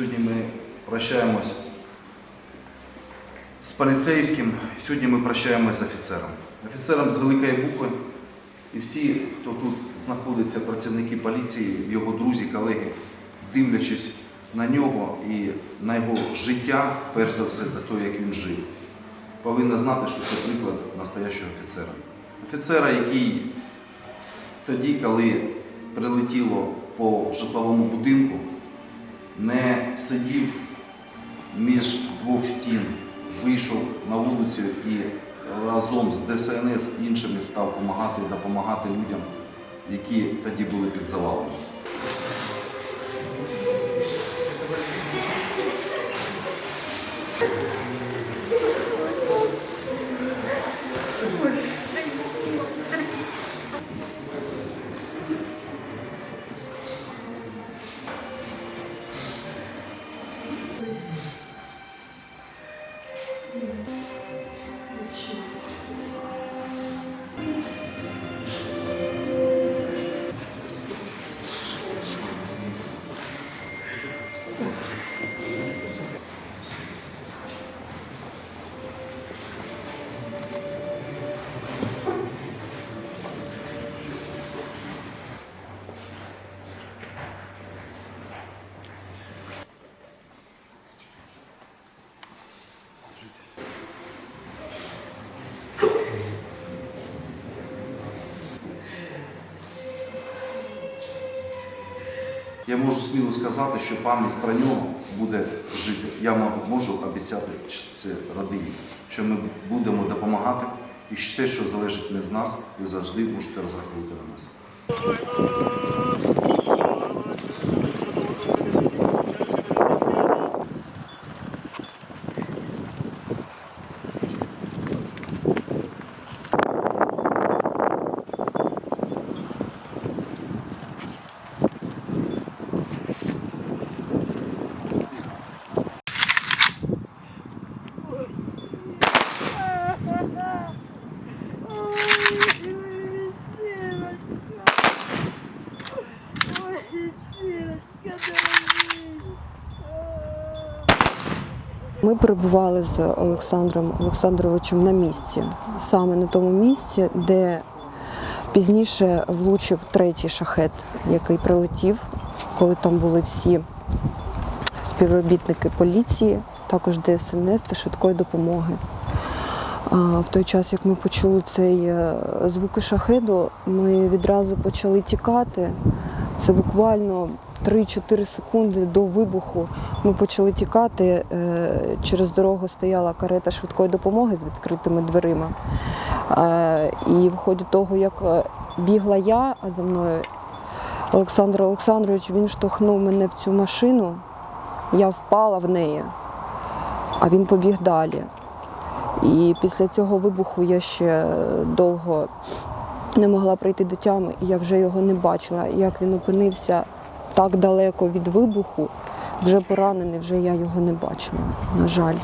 Сьогодні ми прощаємось з поліцейським, сьогодні ми прощаємось з офіцером. Офіцером з великої букви. І всі, хто тут знаходиться, працівники поліції, його друзі, колеги, дивлячись на нього і на його життя, перш за все, за те, як він жив, повинні знати, що це приклад настоящого офіцера. Офіцера, який тоді, коли прилетіло по житловому будинку, не сидів між двох стін, вийшов на вулицю і разом з ДСНС іншими став допомагати, допомагати людям, які тоді були під завалами. Я можу сміло сказати, що пам'ять про нього буде жити. Я можу обіцяти це родині, що ми будемо допомагати, і все, що залежить від нас, ви завжди можете розраховувати на нас. Ми перебували з Олександром Олександровичем на місці, саме на тому місці, де пізніше влучив третій шахет, який прилетів, коли там були всі співробітники поліції, також ДСНС та швидкої допомоги. В той час, як ми почули цей е, звуки шахеду, ми відразу почали тікати. Це буквально 3-4 секунди до вибуху. Ми почали тікати. Е, Через дорогу стояла карета швидкої допомоги з відкритими дверима. Е, І в ході того, як е, бігла я, а за мною Олександр Олександрович, він штовхнув мене в цю машину. Я впала в неї, а він побіг далі. І після цього вибуху я ще довго не могла прийти до тями, і я вже його не бачила. Як він опинився так далеко від вибуху, вже поранений, вже я його не бачила, на жаль.